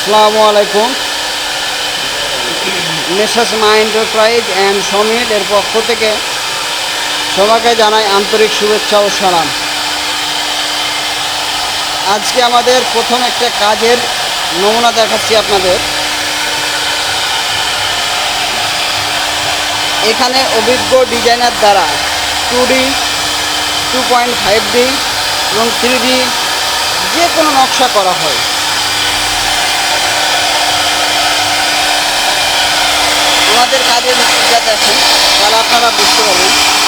আসসালামু আলাইকুম। মেসাস মা এন্টারপ্রাইজ অ্যান্ড সমিট এর পক্ষ থেকে সবাইকে জানাই আন্তরিক শুভেচ্ছা ও সালাম। আজকে আমাদের প্রথম একটা কাজের নমুনা দেখাচ্ছি আপনাদের। এখানে অভিজ্ঞ ডিজাইনার দ্বারা two D, two point five D এবং থ্রি ডি যে কোনো নকশা করা হয়। আমাদের কাজের যা আছে তাহলে আপনারা বুঝতে পারবেন।